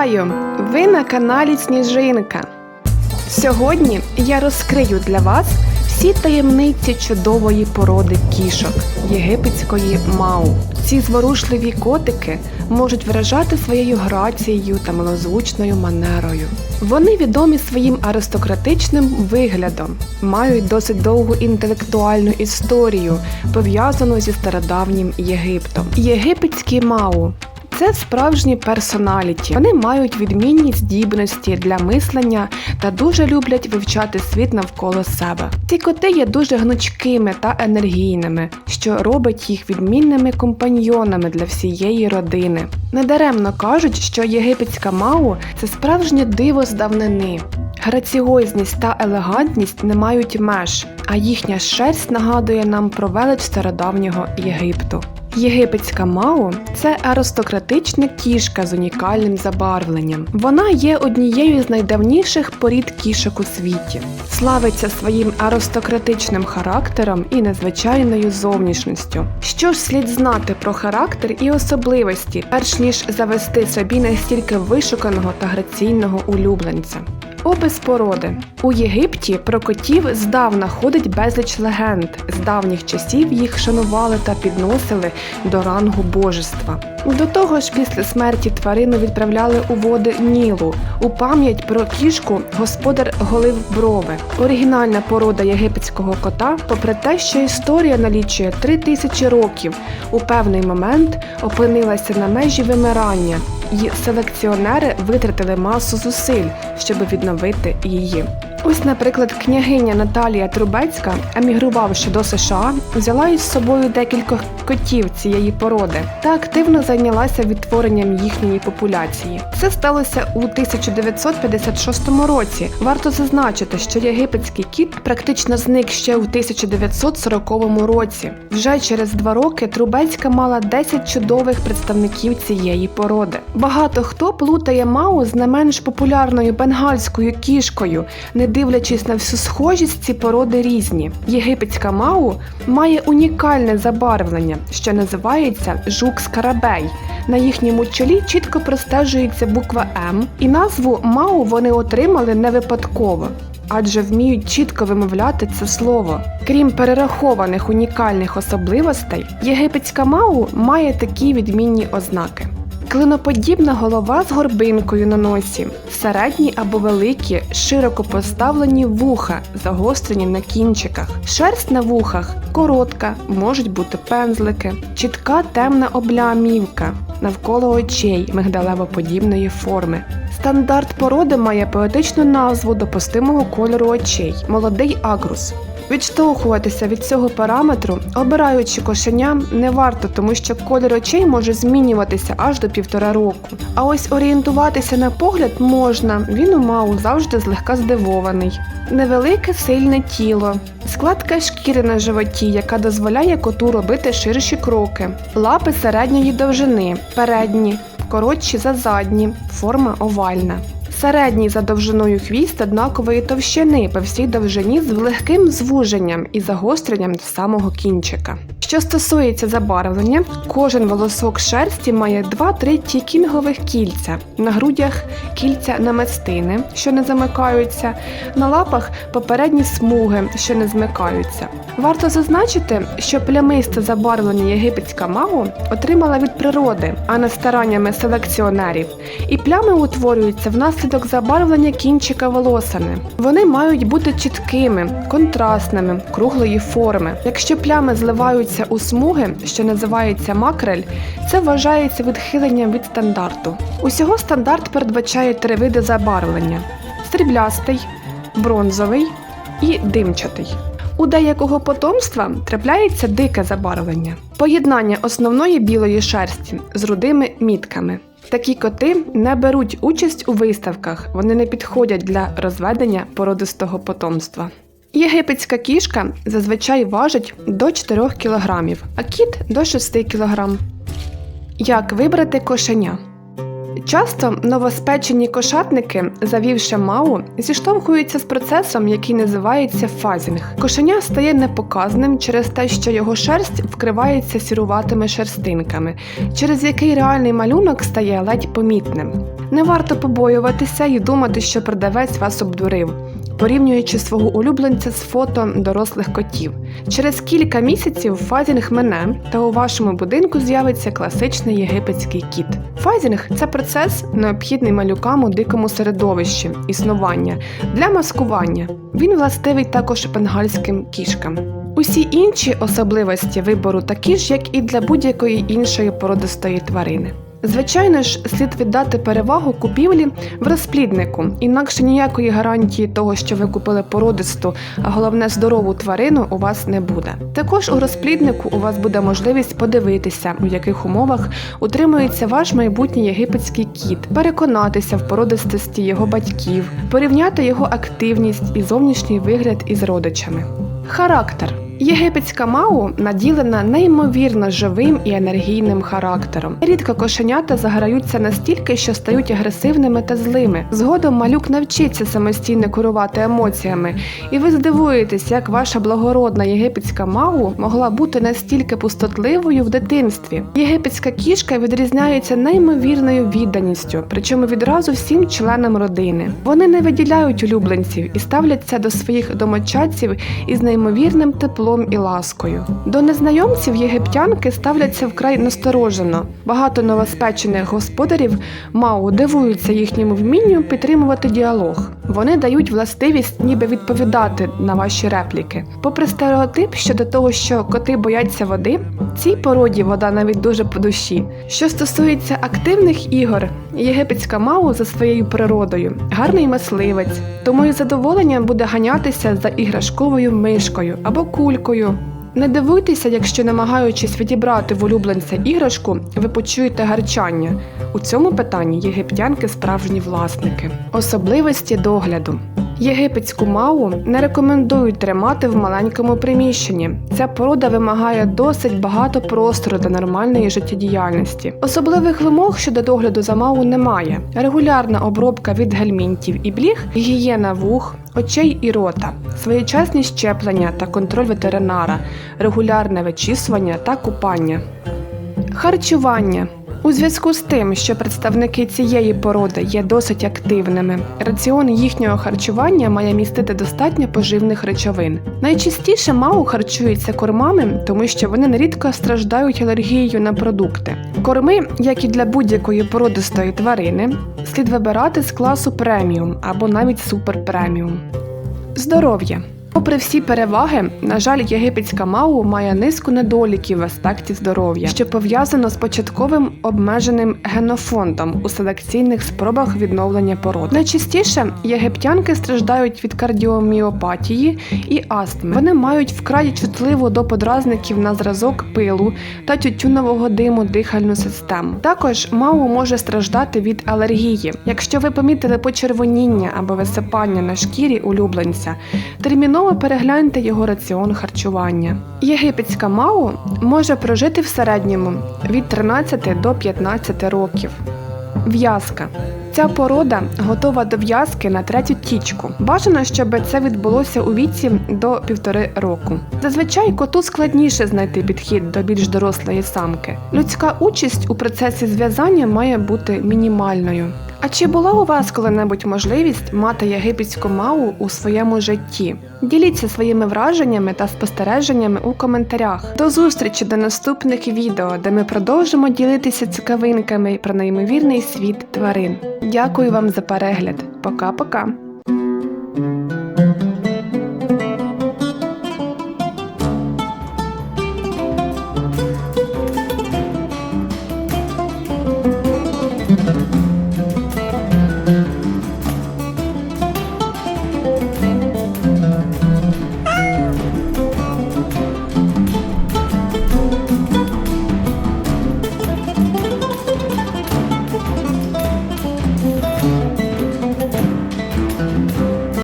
Вітаю! Ви на каналі Сніжинка. Сьогодні я розкрию для вас всі таємниці чудової породи кішок єгипетської Мау. Ці зворушливі котики можуть вражати своєю грацією та милозвучною манерою. Вони відомі своїм аристократичним виглядом, мають досить довгу інтелектуальну історію, пов'язану зі стародавнім Єгиптом. Єгипетські Мау це справжні персоналіті. Вони мають відмінні здібності для мислення та дуже люблять вивчати світ навколо себе. Ці коти є дуже гнучкими та енергійними, що робить їх відмінними компаньйонами для всієї родини. Недаремно кажуть, що єгипетська мау це справжнє диво з давнини. Граціозність та елегантність не мають меж, а їхня шерсть нагадує нам про велич стародавнього Єгипту. Єгипетська Мау це аристократична кішка з унікальним забарвленням. Вона є однією з найдавніших порід кішок у світі. Славиться своїм аристократичним характером і незвичайною зовнішністю. Що ж слід знати про характер і особливості, перш ніж завести собі настільки вишуканого та граційного улюбленця. Опис породи у Єгипті про котів здавна ходить безліч легенд. З давніх часів їх шанували та підносили до рангу божества. До того ж, після смерті тварину відправляли у води Нілу. У пам'ять про кішку господар голив брови. Оригінальна порода єгипетського кота, попри те, що історія налічує три тисячі років, у певний момент опинилася на межі вимирання і селекціонери витратили масу зусиль, щоб відновити її. Ось, наприклад, княгиня Наталія Трубецька, емігрувавши до США, взяла із собою декількох котів цієї породи та активно зайнялася відтворенням їхньої популяції. Це сталося у 1956 році. Варто зазначити, що єгипетський кіт практично зник ще у 1940 році. Вже через два роки Трубецька мала 10 чудових представників цієї породи. Багато хто плутає Мау з не менш популярною бенгальською кішкою. не дивлячись на всю схожість, ці породи різні. Єгипетська мау має унікальне забарвлення, що називається жук-скарабей. На їхньому чолі чітко простежується буква М, і назву Мау вони отримали не випадково. Адже вміють чітко вимовляти це слово. Крім перерахованих унікальних особливостей, єгипетська мау має такі відмінні ознаки. Клиноподібна голова з горбинкою на носі, середні або великі, широко поставлені вуха, загострені на кінчиках, шерсть на вухах коротка, можуть бути пензлики, чітка темна облямівка, навколо очей мигдалево-подібної форми. Стандарт породи має поетичну назву допустимого кольору очей молодий агрус. Відштовхуватися від цього параметру, обираючи кошеня, не варто, тому що колір очей може змінюватися аж до півтора року. А ось орієнтуватися на погляд можна, він у Мау завжди злегка здивований. Невелике сильне тіло, складка шкіри на животі, яка дозволяє коту робити ширші кроки, лапи середньої довжини, передні, коротші за задні, форма овальна. Середній за довжиною хвіст однакової товщини по всій довжині з легким звуженням і загостренням до самого кінчика. Що стосується забарвлення, кожен волосок шерсті має 2-3 тікінгових кільця, на грудях кільця намистини, що не замикаються, на лапах попередні смуги, що не змикаються. Варто зазначити, що плямисте забарвлення єгипетська магу отримала від природи, а не стараннями селекціонерів, і плями утворюються внаслідок забарвлення кінчика волосини. Вони мають бути чіткими, контрастними, круглої форми. Якщо плями зливаються у смуги, що називається макрель, це вважається відхиленням від стандарту. Усього стандарт передбачає три види забарвлення: сріблястий, бронзовий і димчатий. У деякого потомства трапляється дике забарвлення, поєднання основної білої шерсті з рудими мітками. Такі коти не беруть участь у виставках, вони не підходять для розведення породистого потомства. Єгипетська кішка зазвичай важить до 4 кг, а кіт до 6 кг. Як вибрати кошеня? Часто новоспечені кошатники, завівши мау, зіштовхуються з процесом, який називається фазінг. Кошеня стає непоказним через те, що його шерсть вкривається сіруватими шерстинками, через який реальний малюнок стає ледь помітним. Не варто побоюватися і думати, що продавець вас обдурив. Порівнюючи свого улюбленця з фото дорослих котів. Через кілька місяців фазінг мине, та у вашому будинку з'явиться класичний єгипетський кіт. Фазінг це процес, необхідний малюкам у дикому середовищі, існування для маскування. Він властивий також бенгальським кішкам. Усі інші особливості вибору такі ж, як і для будь-якої іншої породистої тварини. Звичайно ж, слід віддати перевагу купівлі в розпліднику, інакше ніякої гарантії того, що ви купили породисту, а головне здорову тварину у вас не буде. Також у розпліднику у вас буде можливість подивитися, у яких умовах утримується ваш майбутній єгипетський кіт, переконатися в породистості його батьків, порівняти його активність і зовнішній вигляд із родичами. Характер Єгипетська мау наділена неймовірно живим і енергійним характером. Рідко кошенята заграються настільки, що стають агресивними та злими. Згодом малюк навчиться самостійно керувати емоціями, і ви здивуєтесь, як ваша благородна єгипетська мау могла бути настільки пустотливою в дитинстві. Єгипетська кішка відрізняється неймовірною відданістю, причому відразу всім членам родини. Вони не виділяють улюбленців і ставляться до своїх домочадців із неймовірним теплом і ласкою. До незнайомців єгиптянки ставляться вкрай насторожено. Багато новоспечених господарів Мау дивуються їхньому вмінню підтримувати діалог. Вони дають властивість ніби відповідати на ваші репліки. Попри стереотип щодо того, що коти бояться води, цій породі вода навіть дуже по душі. Що стосується активних ігор, єгипетська Мау за своєю природою гарний мисливець, тому із задоволенням буде ганятися за іграшковою мишкою або кулькою. Не дивуйтеся, якщо намагаючись відібрати в улюбленця іграшку, ви почуєте гарчання. У цьому питанні єгиптянки справжні власники. Особливості догляду. Єгипетську мау не рекомендують тримати в маленькому приміщенні. Ця порода вимагає досить багато простору для нормальної життєдіяльності. Особливих вимог щодо догляду за мау немає. Регулярна обробка від гельмінтів і бліг, гігієна вух, очей і рота, своєчасні щеплення та контроль ветеринара, регулярне вичісування та купання. Харчування. У зв'язку з тим, що представники цієї породи є досить активними, раціон їхнього харчування має містити достатньо поживних речовин. Найчастіше мау харчуються кормами, тому що вони нерідко страждають алергією на продукти. Корми, як і для будь-якої породистої тварини, слід вибирати з класу преміум або навіть суперпреміум. Здоров'я. Попри всі переваги, на жаль, єгипетська мау має низку недоліків в аспекті здоров'я, що пов'язано з початковим обмеженим генофондом у селекційних спробах відновлення пород. Найчастіше єгиптянки страждають від кардіоміопатії і астми. Вони мають вкрай чутливу до подразників на зразок пилу та тютюнового диму дихальну систему. Також мау може страждати від алергії. Якщо ви помітили почервоніння або висипання на шкірі улюбленця, терміново перегляньте його раціон харчування. Єгипетська мау може прожити в середньому від 13 до 15 років. В'язка. Ця порода готова до в'язки на третю тічку. Бажано, щоб це відбулося у віці до півтори року. Зазвичай коту складніше знайти підхід до більш дорослої самки. Людська участь у процесі зв'язання має бути мінімальною. А чи була у вас коли-небудь можливість мати єгипетську мау у своєму житті? Діліться своїми враженнями та спостереженнями у коментарях. До зустрічі до наступних відео, де ми продовжимо ділитися цікавинками про неймовірний світ тварин. Дякую вам за перегляд. Пока-пока!